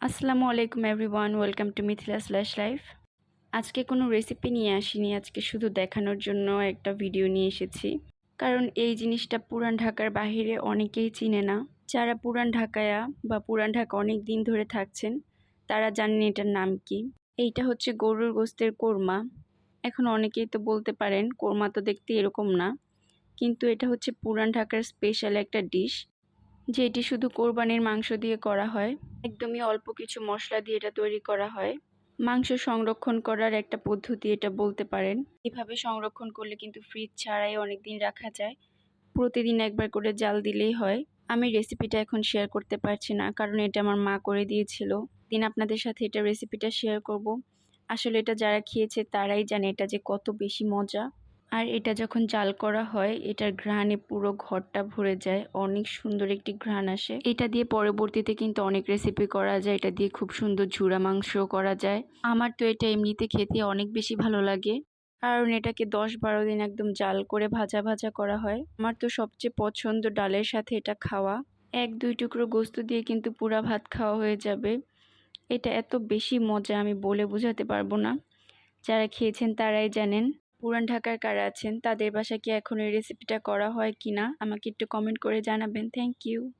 আসসালামু আলাইকুম everyone, welcome to Mithila slash life. আজকে কোনো রেসিপি নিয়ে আসিনি, আজকে শুধু দেখানোর জন্য একটা ভিডিও নিয়ে এসেছি। কারণ এই জিনিসটা পুরান ঢাকার বাহিরে অনেকেই চিনে না। যারা পুরান ঢাকায়া বা পুরান ঢাকা অনেক দিন ধরে থাকছেন, তারা জানেন এটার নাম কি। এইটা হচ্ছে গরুর গোস্তের কোরমা। এখন অনেকেই তো বলতে পারেন, কোরমা তো দেখতে এরকম না। কিন্তু এটা হচ্ছে পুরান ঢাকার স্পেশাল একটা ডিশ যেটি শুধু কোরবানির মাংস দিয়ে করা হয়, একদমই অল্প কিছু মশলা দিয়ে এটা তৈরি করা হয়। মাংস সংরক্ষণ করার একটা পদ্ধতি এটা বলতে পারেন। এভাবে সংরক্ষণ করলে কিন্তু ফ্রিজ ছাড়াই অনেক দিন রাখা যায়। প্রতিদিন একবার করে জাল দিলেই হয়। আমি রেসিপিটা এখন শেয়ার করতে পারছি না, কারণ এটা আমার মা করে দিয়েছিল। দিন আপনাদের সাথে এটা রেসিপিটা শেয়ার করব। আসলে এটা যারা খেয়েছে তারাই জানে এটা যে কত বেশি মজা। আর এটা যখন জাল করা হয়, এটার ঘ্রাণে পুরো ঘরটা ভরে যায়। অনেক সুন্দর একটি ঘ্রাণ আসে। এটা দিয়ে পরবর্তীতে কিন্তু অনেক রেসিপি করা যায়। এটা দিয়ে খুব সুন্দর ঝুরা মাংসও করা যায়। আমার তো এটা এমনিতে খেতে অনেক বেশি ভালো লাগে। কারণ এটাকে দশ বারো দিন একদম জাল করে ভাজা ভাজা করা হয়। আমার তো সবচেয়ে পছন্দ ডালের সাথে এটা খাওয়া। এক দুই টুকরো গোস্ত দিয়ে কিন্তু পুরা ভাত খাওয়া হয়ে যাবে। এটা এত বেশি মজা আমি বলে বোঝাতে পারব না। যারা খেয়েছেন তারাই জানেন। পুরান ঢাকার কারা আছেন, তাদের বাসা কি এখন এই রেসিপিটা করা হয় কি না আমাকে একটু কমেন্ট করে জানাবেন। Thank you